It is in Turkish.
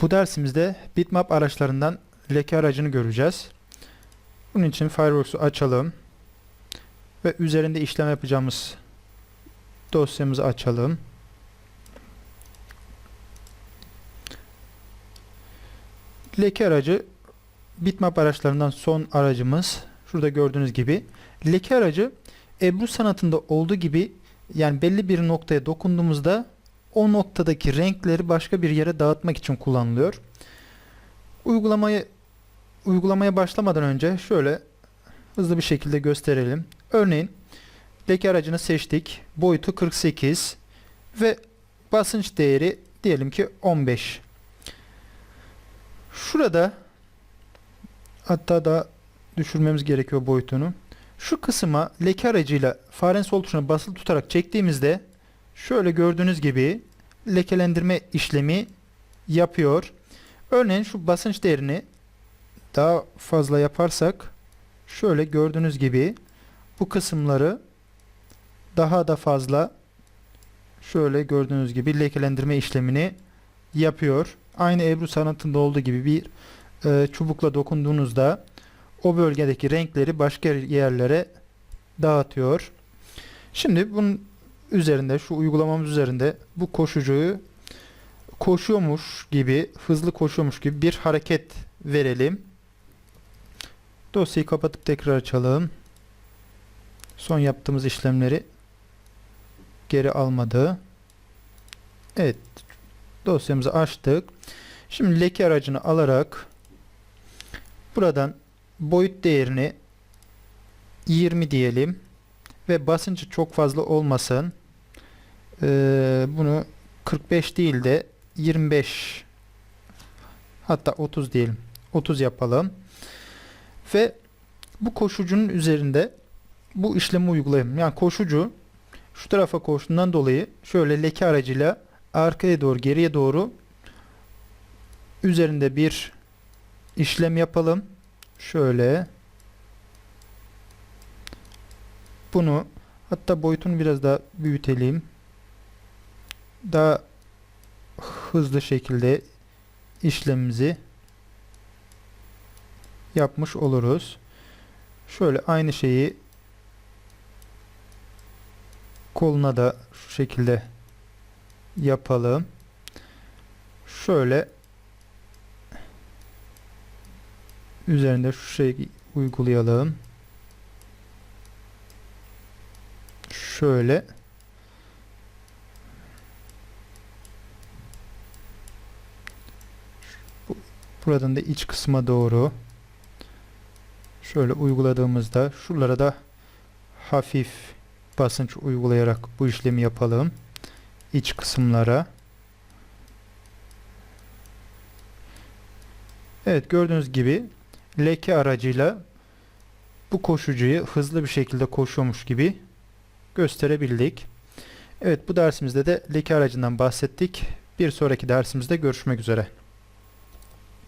Bu dersimizde bitmap araçlarından leke aracını göreceğiz. Bunun için Fireworks'u açalım. Ve üzerinde işlem yapacağımız dosyamızı açalım. Leke aracı bitmap araçlarından son aracımız. Şurada gördüğünüz gibi. Leke aracı Ebru sanatında olduğu gibi yani belli bir noktaya dokunduğumuzda o noktadaki renkleri başka bir yere dağıtmak için kullanılıyor. Uygulamayı uygulamaya başlamadan önce şöyle hızlı bir şekilde gösterelim. Örneğin leke aracını seçtik. Boyutu 48 ve basınç değeri diyelim ki 15. Şurada hatta da düşürmemiz gerekiyor boyutunu. Şu kısma leke aracıyla farenin sol tuşuna basılı tutarak çektiğimizde şöyle gördüğünüz gibi lekelendirme işlemi yapıyor. Örneğin şu basınç değerini daha fazla yaparsak şöyle gördüğünüz gibi bu kısımları daha da fazla şöyle gördüğünüz gibi lekelendirme işlemini yapıyor. Aynı Ebru sanatında olduğu gibi bir e, çubukla dokunduğunuzda o bölgedeki renkleri başka yerlere dağıtıyor. Şimdi bunun üzerinde şu uygulamamız üzerinde bu koşucuyu koşuyormuş gibi hızlı koşuyormuş gibi bir hareket verelim. Dosyayı kapatıp tekrar açalım. Son yaptığımız işlemleri geri almadı. Evet. Dosyamızı açtık. Şimdi leke aracını alarak buradan boyut değerini 20 diyelim ve basıncı çok fazla olmasın. Ee, bunu 45 değil de 25 hatta 30 diyelim. 30 yapalım. Ve bu koşucunun üzerinde bu işlemi uygulayalım. Yani koşucu şu tarafa koştuğundan dolayı şöyle leke aracıyla arkaya doğru geriye doğru üzerinde bir işlem yapalım. Şöyle bunu hatta boyutunu biraz daha büyütelim. Daha hızlı şekilde işlemimizi yapmış oluruz. Şöyle aynı şeyi koluna da şu şekilde yapalım. Şöyle üzerinde şu şeyi uygulayalım. Şöyle Bu- buradan da iç kısma doğru şöyle uyguladığımızda şuralara da hafif basınç uygulayarak bu işlemi yapalım. İç kısımlara. Evet gördüğünüz gibi leke aracıyla bu koşucuyu hızlı bir şekilde koşuyormuş gibi gösterebildik. Evet bu dersimizde de leke aracından bahsettik. Bir sonraki dersimizde görüşmek üzere.